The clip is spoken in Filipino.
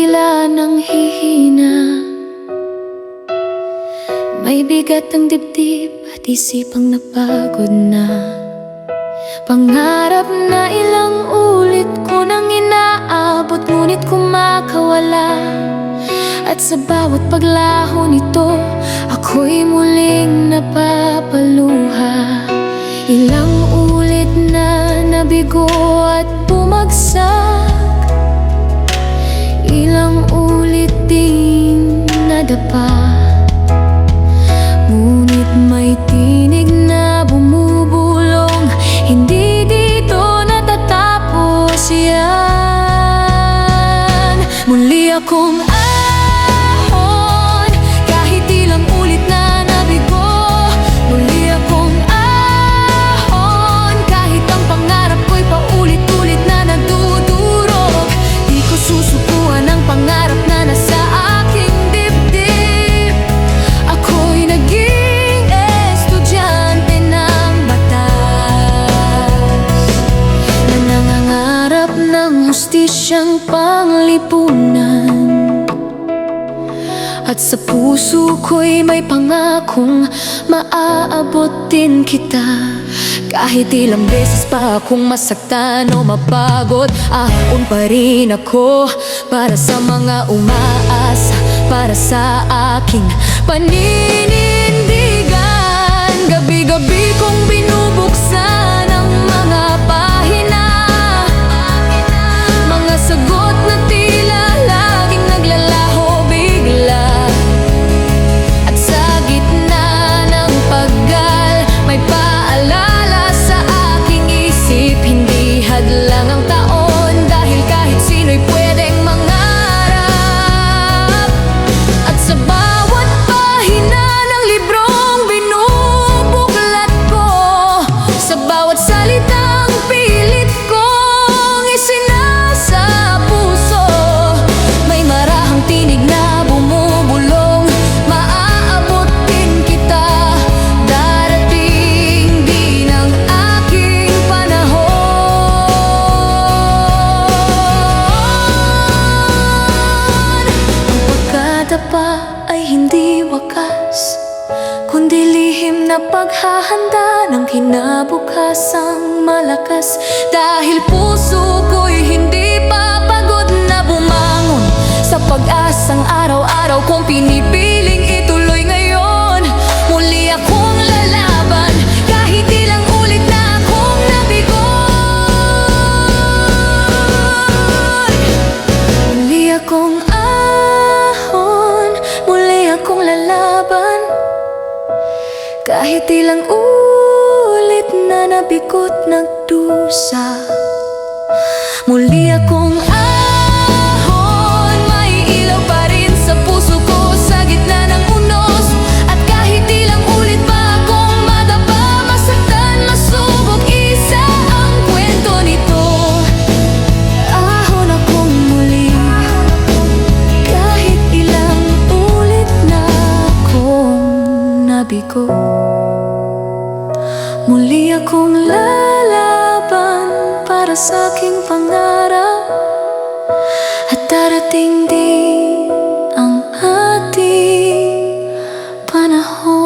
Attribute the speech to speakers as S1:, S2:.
S1: tila nang hihina. May bigat ang dibdib at isipang napagod na. Pangarap na ilang ulit ko nang inaabot Ngunit kumakawala. At sa bawat paglaho nito Ako'y muling napapaluha. Ilang ulit na nabigo at bumagsak ulit hustisyang panglipunan. At sa puso ko'y may pangakong maaabot din kita. Kahit ilang beses pa akong masaktan o mapagod Ahon pa rin ako para sa mga umaasa Para sa aking paninindigan pagkadapa ay hindi wakas Kundi lihim na paghahanda ng kinabukasang malakas. Dahil puso ko'y hindi papagod na bumangon Sa pag-asang araw-araw kong pinipiling Kahit ilang ulit na nabigot nagdusa Muli akong ahon, may ilaw pa rin sa puso ko sa gitna ng unos. At kahit ilang ulit pa akong madapa, masaktan, isa ang kwento nito. Ahon akong muli. Kahit ilang ulit na akong nabigo Muli akong lalaban para sa aking pangarap. At darating din ang ating panahon.